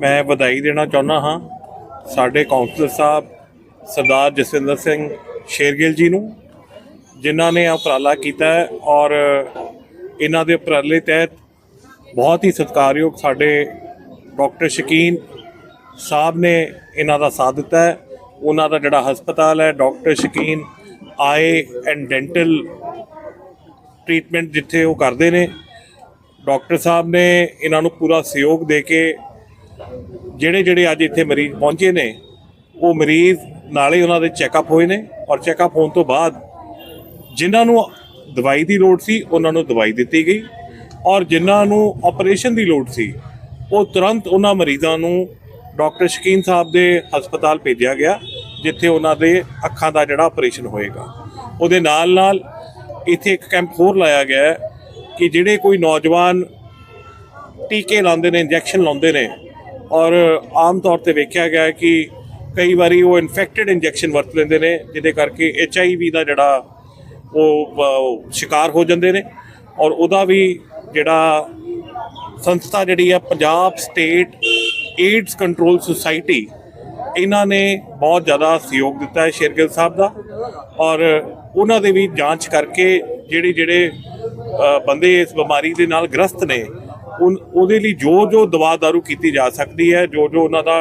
ਮੈਂ ਵਧਾਈ ਦੇਣਾ ਚਾਹੁੰਦਾ ਹਾਂ ਸਾਡੇ ਕਾਉਂਸਲਰ ਸਾਹਿਬ ਸਰਦਾਰ ਜਸਵਿੰਦਰ ਸਿੰਘ ਸ਼ੇਰਗਿੱਲ ਜੀ ਨੂੰ, ਜਿਨ੍ਹਾਂ ਨੇ ਉਪਰਾਲਾ ਕੀਤਾ ਔਰ ਇਹਨਾਂ ਦੇ ਉਪਰਾਲੇ ਤਹਿਤ ਬਹੁਤ ਹੀ ਸਤਿਕਾਰਯੋਗ ਸਾਡੇ ਡਾਕਟਰ ਸ਼ਕੀਨ ਸਾਹਿਬ ਨੇ ਇਹਨਾਂ ਦਾ ਸਾਥ ਦਿੱਤਾ ਹੈ। ਉਹਨਾਂ ਦਾ ਜਿਹੜਾ ਹਸਪਤਾਲ ਹੈ, ਡਾਕਟਰ ਸ਼ਕੀਨ ਆਏ ਐਂਡ ਡੈਂਟਲ ਟ੍ਰੀਟਮੈਂਟ ਜਿੱਥੇ ਉਹ ਕਰਦੇ ਨੇ, ਡਾਕਟਰ ਸਾਹਿਬ ਨੇ ਇਹਨਾਂ ਨੂੰ ਪੂਰਾ ਸਹਿਯੋਗ ਦੇ ਕੇ ਜਿਹੜੇ ਜਿਹੜੇ ਅੱਜ ਇੱਥੇ ਮਰੀਜ਼ ਪਹੁੰਚੇ ਨੇ, ਉਹ ਮਰੀਜ਼ ਨਾਲੇ ਉਹਨਾਂ ਦੇ ਚੈੱਕਅਪ ਹੋਏ ਨੇ ਔਰ ਚੈੱਕਅਪ ਹੋਣ ਤੋਂ ਬਾਅਦ ਜਿਨ੍ਹਾਂ ਨੂੰ ਦਵਾਈ ਦੀ ਲੋੜ ਸੀ, ਉਹਨਾਂ ਨੂੰ ਦਵਾਈ ਦਿੱਤੀ ਗਈ ਔਰ ਜਿਨ੍ਹਾਂ ਨੂੰ ਆਪਰੇਸ਼ਨ ਦੀ ਲੋੜ ਸੀ, ਉਹ ਤੁਰੰਤ ਉਹਨਾਂ ਮਰੀਜ਼ਾਂ ਨੂੰ ਡਾਕਟਰ ਸ਼ਕੀਨ ਸਾਹਿਬ ਦੇ ਹਸਪਤਾਲ ਭੇਜਿਆ ਗਿਆ, ਜਿੱਥੇ ਉਹਨਾਂ ਦੇ ਅੱਖਾਂ ਦਾ ਜਿਹੜਾ ਆਪਰੇਸ਼ਨ ਹੋਏਗਾ। ਉਹਦੇ ਨਾਲ ਨਾਲ ਇੱਥੇ ਇੱਕ ਕੈਂਪ ਹੋਰ ਲਾਇਆ ਗਿਆ ਕਿ ਜਿਹੜੇ ਕੋਈ ਨੌਜਵਾਨ ਟੀਕੇ ਲਾਉਂਦੇ ਨੇ ਇੰਜੈਕਸ਼ਨ ਲਾਉਂਦੇ ਨੇ ਔਰ ਆਮ ਤੌਰ ਤੇ ਵੇਖਿਆ ਗਿਆ ਹੈ ਕਿ ਕਈ ਵਾਰੀ ਉਹ ਇਨਫੈਕਟਡ ਇੰਜੈਕਸ਼ਨ ਵਰਤ ਲੈਂਦੇ ਨੇ, ਜਿਹਦੇ ਕਰਕੇ ਐਚ ਆਈ ਵੀ ਦਾ ਜਿਹੜਾ ਉਹ ਸ਼ਿਕਾਰ ਹੋ ਜਾਂਦੇ ਨੇ ਔਰ ਉਹਦਾ ਵੀ ਜਿਹੜਾ ਸੰਸਥਾ ਜਿਹੜੀ ਹੈ Punjab state AIDS control society ਇਹਨਾਂ ਨੇ ਬਹੁਤ ਜ਼ਿਆਦਾ ਸਹਿਯੋਗ ਦਿੱਤਾ ਹੈ ਸ਼ੇਰਗਿੱਲ ਸਾਹਿਬ ਦਾ ਔਰ ਉਹਨਾਂ ਦੇ ਵੀ ਜਾਂਚ ਕਰਕੇ ਜਿਹੜੇ ਜਿਹੜੇ ਬੰਦੇ ਇਸ ਬਿਮਾਰੀ ਦੇ ਨਾਲ ਗ੍ਰਸਤ ਨੇ ਉਹਦੇ ਲਈ ਜੋ ਜੋ ਦਵਾ ਦਾਰੂ ਕੀਤੀ ਜਾ ਸਕਦੀ ਹੈ ਜੋ ਜੋ ਉਹਨਾਂ ਦਾ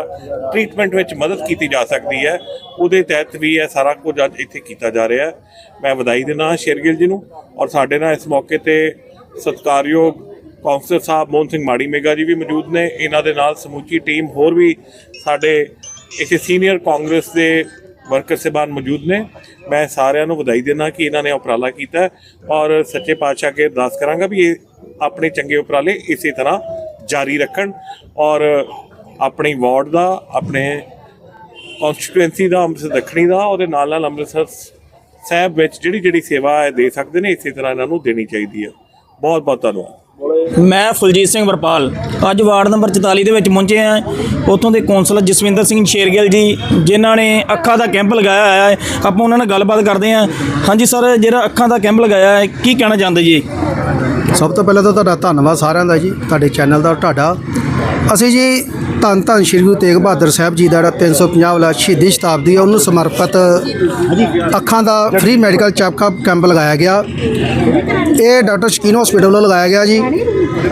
ਟ੍ਰੀਟਮੈਂਟ ਵਿੱਚ ਮਦਦ ਕੀਤੀ ਜਾ ਸਕਦੀ ਹੈ, ਉਹਦੇ ਤਹਿਤ ਵੀ ਇਹ ਸਾਰਾ ਕੁਝ ਅੱਜ ਇੱਥੇ ਕੀਤਾ ਜਾ ਰਿਹਾ ਹੈ। ਮੈਂ ਵਧਾਈ ਦਿੰਦਾ ਸ਼ੇਰਗਿੱਲ ਜੀ ਨੂੰ ਔਰ ਸਾਡੇ ਨਾਲ ਇਸ ਮੌਕੇ ਤੇ ਸਤਿਕਾਰਯੋਗ ਕੌਂਸਲਰ ਸਾਹਿਬ ਮੋਹਨ ਸਿੰਘ ਮਾੜੀ ਮੇਗਾ ਜੀ ਵੀ ਮੌਜੂਦ ਨੇ। ਇਹਨਾਂ ਦੇ ਨਾਲ ਸਮੁੱਚੀ ਟੀਮ ਹੋਰ ਵੀ ਸਾਡੇ ਇੱਥੇ ਸੀਨੀਅਰ ਕਾਂਗਰਸ ਦੇ ਵਰਕਰ ਸਹਿਬਾਨ ਮੌਜੂਦ ਨੇ। ਮੈਂ ਸਾਰਿਆਂ ਨੂੰ ਵਧਾਈ ਦੇਣਾ ਕਿ ਇਹਨਾਂ ਨੇ ਉਪਰਾਲਾ ਕੀਤਾ ਔਰ ਸੱਚੇ ਪਾਤਸ਼ਾਹ ਕੇ ਅਰਦਾਸ ਕਰਾਂਗਾ ਵੀ ਇਹ ਆਪਣੇ ਚੰਗੇ ਉਪਰਾਲੇ ਇਸੇ ਤਰ੍ਹਾਂ ਜਾਰੀ ਰੱਖਣ ਔਰ ਆਪਣੀ ਵਾਰਡ ਦਾ, ਆਪਣੇ ਕਨਸਟੀਟੂਐਂਸੀ ਦਾ, ਅੰਮ੍ਰਿਤਸਰ ਦੱਖਣੀ ਦਾ, ਉਹਦੇ ਨਾਲ ਨਾਲ ਅੰਮ੍ਰਿਤਸਰ ਸਾਹਿਬ ਵਿੱਚ ਜਿਹੜੀ ਜਿਹੜੀ ਸੇਵਾ ਹੈ ਦੇ ਸਕਦੇ ਨੇ, ਇਸੇ ਤਰ੍ਹਾਂ ਇਹਨਾਂ ਨੂੰ ਦੇਣੀ ਚਾਹੀਦੀ ਹੈ ਬਹੁਤ ਬਹੁਤ ਧੰਨਵਾਦ। ਮੈਂ ਫੁਲਜੀਤ ਸਿੰਘ ਵਰਪਾਲ, ਅੱਜ ਵਾਰਡ ਨੰਬਰ 44 ਦੇ ਵਿੱਚ ਪਹੁੰਚੇ ਆ ਉੱਥੋਂ ਦੇ ਕੌਂਸਲਰ ਜਸਵਿੰਦਰ ਸਿੰਘ ਸ਼ੇਰਗਿੱਲ ਜੀ, ਜਿਨ੍ਹਾਂ ਨੇ ਅੱਖਾਂ ਦਾ ਕੈਂਪ ਲਗਾਇਆ ਹੋਇਆ ਹੈ। ਆਪਾਂ ਉਹਨਾਂ ਨਾਲ ਗੱਲਬਾਤ ਕਰਦੇ ਹਾਂ। ਹਾਂਜੀ ਸਰ, ਜਿਹੜਾ ਅੱਖਾਂ ਦਾ ਕੈਂਪ ਲਗਾਇਆ ਹੈ, ਕੀ ਕਹਿਣਾ ਚਾਹੁੰਦੇ ਜੀ? ਸਭ ਤੋਂ ਪਹਿਲਾਂ ਤਾਂ ਤੁਹਾਡਾ ਧੰਨਵਾਦ ਸਾਰਿਆਂ ਦਾ ਜੀ, ਤੁਹਾਡੇ ਚੈਨਲ ਦਾ ਤੁਹਾਡਾ। ਅਸੀਂ ਜੀ ਧੰਨ ਧੰਨ ਸ਼੍ਰੀ ਗੁਰੂ ਤੇਗ ਬਹਾਦਰ ਸਾਹਿਬ ਜੀ ਦਾ ਜਿਹੜਾ 350 ਵਾਲਾ ਸ਼ਹੀਦੀ ਸ਼ਤਾਬਦੀ ਹੈ ਉਹਨੂੰ ਸਮਰਪਿਤ ਅੱਖਾਂ ਦਾ ਫ੍ਰੀ ਮੈਡੀਕਲ ਚੈੱਕਅਪ ਕੈਂਪ ਲਗਾਇਆ ਗਿਆ। ਇਹ ਡਾਕਟਰ ਸ਼ਕੀਨ ਹਸਪੀਟਲ ਵੱਲੋਂ ਲਗਾਇਆ ਗਿਆ ਜੀ।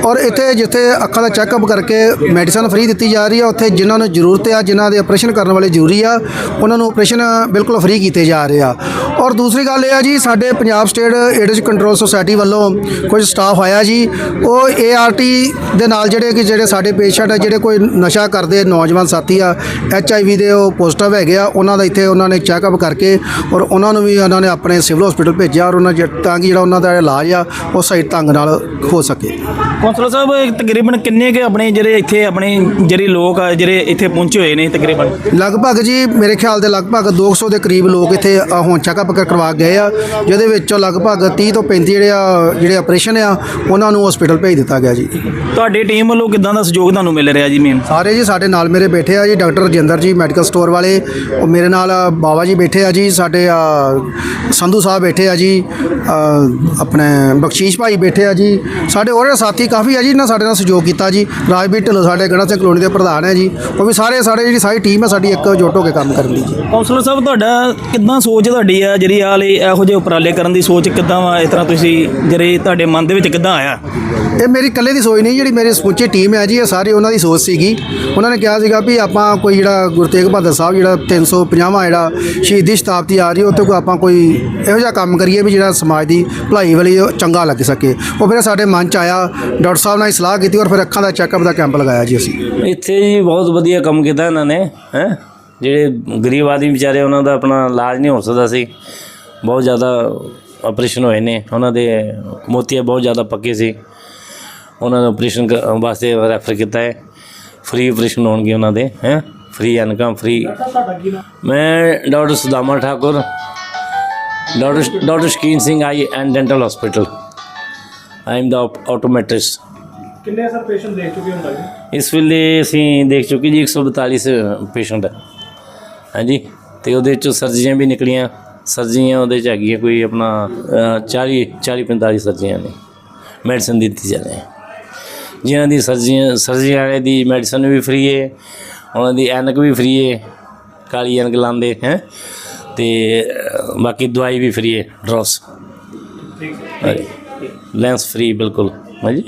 ਔਰ ਇੱਥੇ ਜਿੱਥੇ ਅੱਖਾਂ ਦਾ ਚੈੱਕਅਪ ਕਰਕੇ ਮੈਡੀਸਨ ਫ੍ਰੀ ਦਿੱਤੀ ਜਾ ਰਹੀ ਹੈ ਉੱਥੇ ਜਿਨ੍ਹਾਂ ਨੂੰ ਜ਼ਰੂਰਤ ਆ, ਜਿਨ੍ਹਾਂ ਦੇ ਆਪਰੇਸ਼ਨ ਕਰਨ ਵਾਲੇ ਜ਼ਰੂਰੀ ਆ, ਉਹਨਾਂ ਨੂੰ ਆਪਰੇਸ਼ਨ ਬਿਲਕੁਲ ਫ੍ਰੀ ਕੀਤੇ ਜਾ ਰਹੇ ਆ। ਔਰ ਦੂਸਰੀ ਗੱਲ ਇਹ ਆ ਜੀ ਸਾਡੇ Punjab state AIDS control society ਵੱਲੋਂ ਕੁਝ ਸਟਾਫ ਆਇਆ ਜੀ। ਉਹ ਏਆਰਟੀ ਦੇ ਨਾਲ ਜਿਹੜੇ ਕਿ ਜਿਹੜੇ ਸਾਡੇ ਪੇਸ਼ੈਂਟ ਆ ਜਿਹੜੇ ਕੋਈ ਨਸ਼ਾ ਕਰਦੇ ਨੌਜਵਾਨ ਸਾਥੀ ਆ ਐਚਆਈਵੀ ਦੇ ਉਹ ਪੋਜ਼ਿਟਿਵ ਹੈਗੇ ਆ ਉਹਨਾਂ ਦਾ ਇੱਥੇ ਉਹਨਾਂ ਨੇ ਚੈੱਕਅਪ ਕਰਕੇ ਔਰ ਉਹਨਾਂ ਨੂੰ ਵੀ ਉਹਨਾਂ ਨੇ ਆਪਣੇ ਸਿਵਲ ਹਸਪੀਟਲ ਭੇਜਿਆ ਔਰ ਉਹਨਾਂ ਤਾਂ ਕਿ ਜਿਹੜਾ ਉਹਨਾਂ ਦਾ ਇਲਾਜ ਆ ਉਹ ਸਹੀ ਢੰਗ ਨਾਲ ਹੋ ਸਕੇ। ਕੌਂਸਲਰ ਸਾਹਿਬ ਤਕਰੀਬਨ ਕਿੰਨੇ ਕੇ ਆਪਣੇ ਜਿਹੜੇ ਇੱਥੇ ਆਪਣੇ ਜਿਹੜੇ ਲੋਕ ਆ ਜਿਹੜੇ ਇੱਥੇ ਪਹੁੰਚੇ ਹੋਏ ਨੇ ਤਕਰੀਬਨ? ਲਗਭਗ ਜੀ ਮੇਰੇ ਖਿਆਲ ਦੇ ਲਗਭਗ 200 ਦੇ ਕਰੀਬ ਲੋਕ ਇੱਥੇ ਹੁਣ ਚੈੱਕਅਪ ਕਰਵਾ ਗਏ ਆ ਜਿਹਦੇ ਵਿੱਚੋਂ ਲਗਭਗ 30 ਤੋਂ 35 ਜਿਹੜੇ ਆ ਜਿਹੜੇ ਆਪਰੇਸ਼ਨ ਆ ਉਹਨਾਂ ਨੂੰ ਹਸਪੀਟਲ ਭੇਜ ਦਿੱਤਾ ਗਿਆ ਜੀ। ਤੁਹਾਡੀ ਟੀਮ ਵੱਲੋਂ ਕਿਦਾਂ ਦਾ ਸਹਿਯੋਗ ਤੁਹਾਨੂੰ ਮਿਲ ਰਿਹਾ ਜੀ ਮੇਨ ਸਾਰੇ ਜੀ ਸਾਡੇ ਨਾਲ ਮੇਰੇ ਬੈਠੇ ਆ ਜੀ doctor Rajinder ji medical store ਵਾਲੇ ਉਹ ਮੇਰੇ ਨਾਲ ਬਾਬਾ ਜੀ ਬੈਠੇ ਆ ਜੀ ਸਾਡੇ ਸੰਧੂ ਸਾਹਿਬ ਬੈਠੇ ਆ ਜੀ ਆਪਣੇ ਬਖਸ਼ੀਸ਼ ਭਾਈ ਬੈਠੇ ਆ ਜੀ। ਸਾਡੇ ਹੋਰ ਸਾਥੀ ਕਾਫੀ ਆ ਜੀ ਇਹਨਾਂ ਸਾਡੇ ਨਾਲ ਸਹਿਯੋਗ ਕੀਤਾ ਜੀ। ਰਾਜਵੀਰ ਢਿੱਲੋਂ ਸਾਡੇ ਗੜਾ ਸਿੰਘ ਕਲੋਨੀ ਦੇ ਪ੍ਰਧਾਨ ਹੈ ਜੀ। ਉਹ ਵੀ ਸਾਰੇ ਸਾਡੇ ਜਿਹੜੀ ਸਾਰੀ ਟੀਮ ਹੈ ਸਾਡੀ ਇੱਕ ਜੁੱਟ ਹੋ ਕੇ ਕੰਮ ਕਰਨ ਦੀ ਜੀ। ਕੌਂਸਲਰ ਸਾਹਿਬ ਤੁਹਾਡਾ ਕਿੱਦਾਂ ਸੋਚ ਤੁਹਾਡੀ ਆ? ਜਿਹੜੀ ਆ ਲਈ ਇਹੋ ਜਿਹੇ ਉਪਰਾਲੇ ਕਰਨ ਦੀ ਸੋਚ ਕਿੱਦਾਂ ਵਾ? ਇਸ ਤਰ੍ਹਾਂ ਤੁਸੀਂ ਜਿਹੜੇ ਤੁਹਾਡੇ ਮਨ ਦੇ ਵਿੱਚ ਕਿੱਦਾਂ ਆਇਆ? ਇਹ ਮੇਰੀ ਇਕੱਲੇ ਦੀ ਸੋਚ ਨਹੀਂ ਜਿਹੜੀ ਮੇਰੀ ਸਮੁੱਚੀ ਟੀਮ ਹੈ ਜੀ ਇਹ ਸਾਰੀ ਉਹਨਾਂ ਦੀ ਸੋਚ ਸੀਗੀ। ਉਹਨਾਂ ਨੇ ਕਿਹਾ ਸੀਗਾ ਵੀ ਆਪਾਂ ਕੋਈ ਜਿਹੜਾ ਗੁਰੂ ਤੇਗ ਬਹਾਦਰ ਸਾਹਿਬ ਜਿਹੜਾ 350ਵਾਂ ਜਿਹੜਾ ਸ਼ਹੀਦੀ ਸ਼ਤਾਬਦੀ ਆ ਰਹੀ ਉਹ ਤੇ ਕੋਈ ਆਪਾਂ ਕੋਈ ਇਹੋ ਜਿਹਾ ਕੰਮ ਕਰੀਏ ਵੀ ਜਿਹੜਾ ਸਮਾਜ ਦੀ ਭਲਾਈ ਵਾਲੀ ਚੰਗਾ ਲੱਗ ਸਕੇ। ਉਹ ਫਿਰ ਸਾਡੇ ਮਨ ਚ ਆਇਆ ਡਾਕਟਰ ਸਾਹਿਬ ਨਾਲ ਸਲਾਹ ਕੀਤੀ ਔਰ ਫਿਰ ਅੱਖਾਂ ਦਾ ਚੈੱਕਅਪ ਦਾ ਕੈਂਪ ਲਗਾਇਆ ਜੀ ਅਸੀਂ। ਇੱਥੇ ਜੀ ਬਹੁਤ ਵਧੀਆ ਕੰਮ ਕੀਤਾ ਇਹਨਾਂ ਨੇ ਹੈ? ਜਿਹੜੇ ਗਰੀਬ ਆਦਮੀ ਵਿਚਾਰੇ ਉਹਨਾਂ ਦਾ ਆਪਣਾ ਇਲਾਜ ਨਹੀਂ ਹੋ ਸਕਦਾ ਸੀ। ਬਹੁਤ ਜ਼ਿਆਦਾ ਆਪਰੇਸ਼ਨ ਹੋਏ ਨੇ। ਉਹਨਾਂ ਦੇ ਮੋਤੀਆ ਬਹੁਤ ਜ਼ਿਆਦਾ ਪੱਕੇ ਸੀ। ਉਹਨਾਂ ਨੂੰ ਆਪਰੇਸ਼ਨ ਵਾਸਤੇ ਰੈਫਰ ਕੀਤਾ ਹੈ। ਫ੍ਰੀ ਆਪਰੇਸ਼ਨ ਹੋਣਗੇ ਉਹਨਾਂ ਦੇ ਹੈ? ਫ੍ਰੀ ਇਨਕਮ ਫ੍ਰੀ ਮੈਂ doctor Sudama Thakur. Doctor doctor Shakeen Singh eye and dental hospital I am the optometrist ਕਿੰਨੇ ਸਰ ਪੇਸ਼ੈਂਟ ਦੇਖ ਚੁੱਕੇ ਹੁੰਦਾ ਜੀ? ਇਸ ਵੇਲੇ ਅਸੀਂ ਦੇਖ ਚੁੱਕੇ ਜੀ 142 ਪੇਸ਼ੈਂਟ ਹੈ ਹਾਂਜੀ ਤੇ ਉਹਦੇ ਚੋਂ ਸਰਜਰੀਆਂ ਵੀ ਨਿਕਲੀਆਂ। ਸਰਜਰੀਆਂ ਉਹਦੇ ਚ ਹੈਗੀਆਂ ਕੋਈ ਆਪਣਾ ਅ, 40 40 45 ਸਰਜਰੀਆਂ ਨੇ। ਮੈਡੀਸਨ ਦਿੱਤੀ ਜਾ ਰਹੀ ਹੈ। ਜਿਨ੍ਹਾਂ ਦੀ ਸਰਜਰੀ ਸਰਜਰੀ ਵਾਲੇ ਦੀ ਮੈਡੀਸਨ ਵੀ ਫ੍ਰੀ ਹੈ। ਉਹਨਾਂ ਦੀ ਐਨਕ ਵੀ ਫ੍ਰੀ ਹੈ। ਕਾਲੀ ਐਨਕ ਲਾਉਂਦੇ ਹੈ। ਤੇ ਬਾਕੀ ਦਵਾਈ ਵੀ ਫ੍ਰੀ ਹੈ ਡ੍ਰੌਪਸ ਲੈਂਸ ਫ੍ਰੀ ਬਿਲਕੁਲ। ਹਾਂਜੀ।